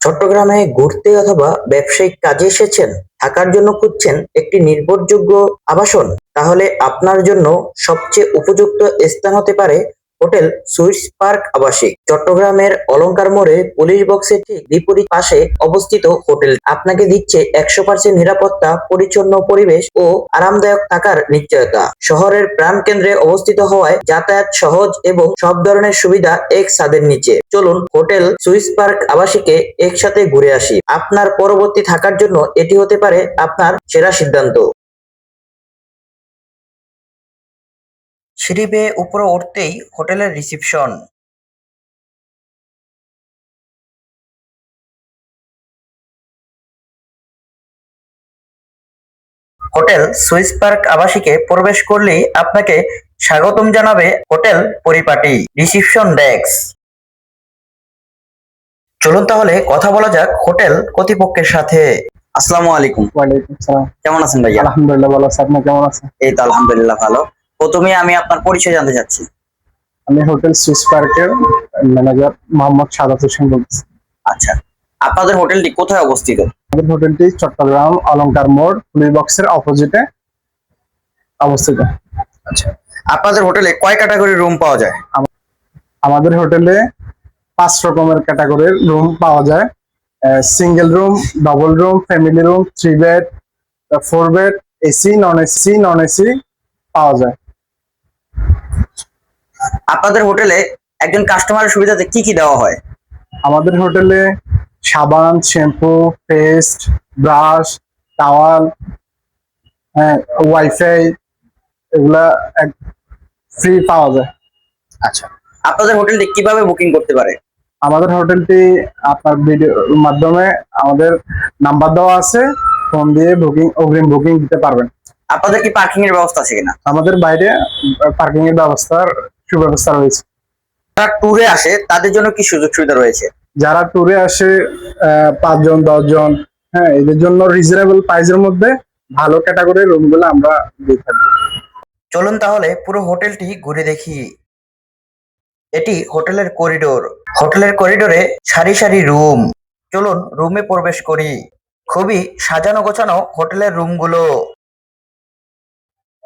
চট্টগ্রামে ঘুরতে অথবা ব্যবসায়িক কাজে এসেছেন, থাকার জন্য খুঁজছেন একটি নির্ভরযোগ্য আবাসন, তাহলে আপনার জন্য সবচেয়ে উপযুক্ত স্থান হতে পারে হোটেল সুইটস পার্ক আবাসিক। চট্টগ্রামের অলংকার মোড়ে পুলিশ বক্সের ঠিক বিপরীত পাশে অবস্থিত হোটেল। আপনাকে দিচ্ছে একশো পার্সেন্ট নিরাপত্তা, পরিচ্ছন্ন পরিবেশ ও আরামদায়ক থাকার নিশ্চয়তা। শহরের প্রাণ কেন্দ্রে অবস্থিত হওয়ায় যাতায়াত সহজ এবং সব ধরনের সুবিধা এক ছাদের নিচে। চলুন হোটেল সুইস পার্ক আবাসিকে একসাথে ঘুরে আসি। আপনার পরবর্তী থাকার জন্য এটি হতে পারে আপনার সেরা সিদ্ধান্ত। সিঁড়ি বেয়ে উপরে উঠতেই হোটেলের রিসিপশন। হোটেল সুইস পার্ক আবাসিকে প্রবেশ করলেই আপনাকে স্বাগতম জানাবে হোটেল পরিপাটি রিসিপশন ডেস্ক। চলুন তাহলে কথা বলা যাক হোটেল কর্তৃপক্ষের সাথে। আসসালামু আলাইকুম। ওয়ালাইকুম সালাম। কেমন আছেন ভাইয়া? আলহামদুলিল্লাহ ভালো আছি। আপনি কেমন আছেন? এই তো আলহামদুলিল্লাহ ভালো। প্রথমে আমি আপনার পরিচয় জানতে চাচ্ছি। আমি হোটেল সুইস পার্কের ম্যানেজার মোহাম্মদ সাদাত হোসেন বলছি আচ্ছা আপনাদের হোটেলটি কোথায় অবস্থিত? আমাদের হোটেলটি চট্টগ্রাম অলংকার মোড় পুলিশ বক্সের অপোজিটে অবস্থিত। আচ্ছা আপনাদের হোটেলে কয় ক্যাটাগরি রুম পাওয়া যায়? আমাদের হোটেলে পাঁচ রকমের ক্যাটাগরির রুম পাওয়া যায়। Single room double room family room three bed four bed AC non AC non AC পাওয়া যায়। আপনাদের হোটেলে একজন কাস্টমারের সুবিধাতে কি কি দেওয়া হয়? আমাদের হোটেলে সাবান শ্যাম্পু পেস্ট ব্রাশ টাওয়াল হ্যাঁ ওয়াইফাই এগুলা ফ্রি পাওয়া যায়। আচ্ছা। আপনাদের হোটেলটি কীভাবে বুকিং করতে পারে? আমাদের হোটেলটি আপনার ভিডিওর মাধ্যমে আমাদের নাম্বার দেওয়া আছে ফোন দিয়ে বুকিং অগ্রিম বুকিং দিতে পারবেন। আপনাদের কি পার্কিং এর ব্যবস্থা আছে কিনা? আমাদের বাইরে পার্কিং এর ব্যবস্থার সুব্যবস্থা রয়েছে। যারা ট্যুরে আসে তাদের জন্য কি সুযোগ সুবিধা রয়েছে? যারা ট্যুরে আসে পাঁচজন দশজন হ্যাঁ এদের জন্য রিজনেবল প্রাইসের মধ্যে ভালো ক্যাটাগরির রুমগুলো আমরা দিয়ে থাকি। চলুন তাহলে পুরো হোটেলটি ঘুরে দেখি। এটি হোটেলের করিডোর হোটেলের করিডোরে সারি সারি রুম চলুন রুমে প্রবেশ করি। খুবই সাজানো গোছানো হোটেলের রুমগুলো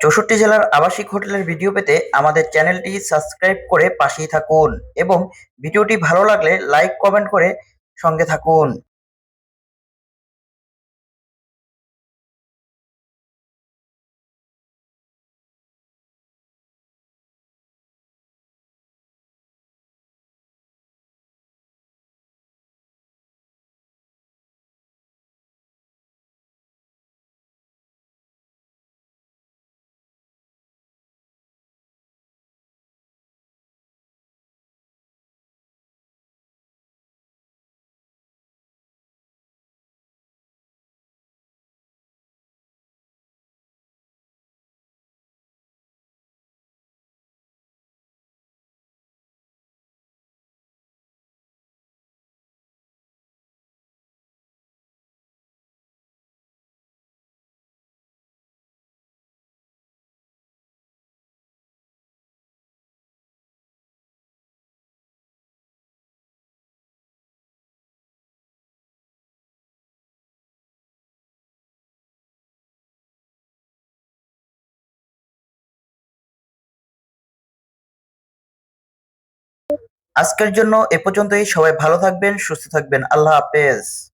চৌষট্টি জেলার আবাসিক হোটেলের ভিডিও পেতে আমাদের চ্যানেলটি সাবস্ক্রাইব করে পাশেই থাকুন এবং ভিডিওটি ভালো লাগলে লাইক, কমেন্ট করে সঙ্গে থাকুন। আজকের জন্য এ পর্যন্তই। সবাই ভালো থাকবেন সুস্থ থাকবেন। আল্লাহ হাফেজ।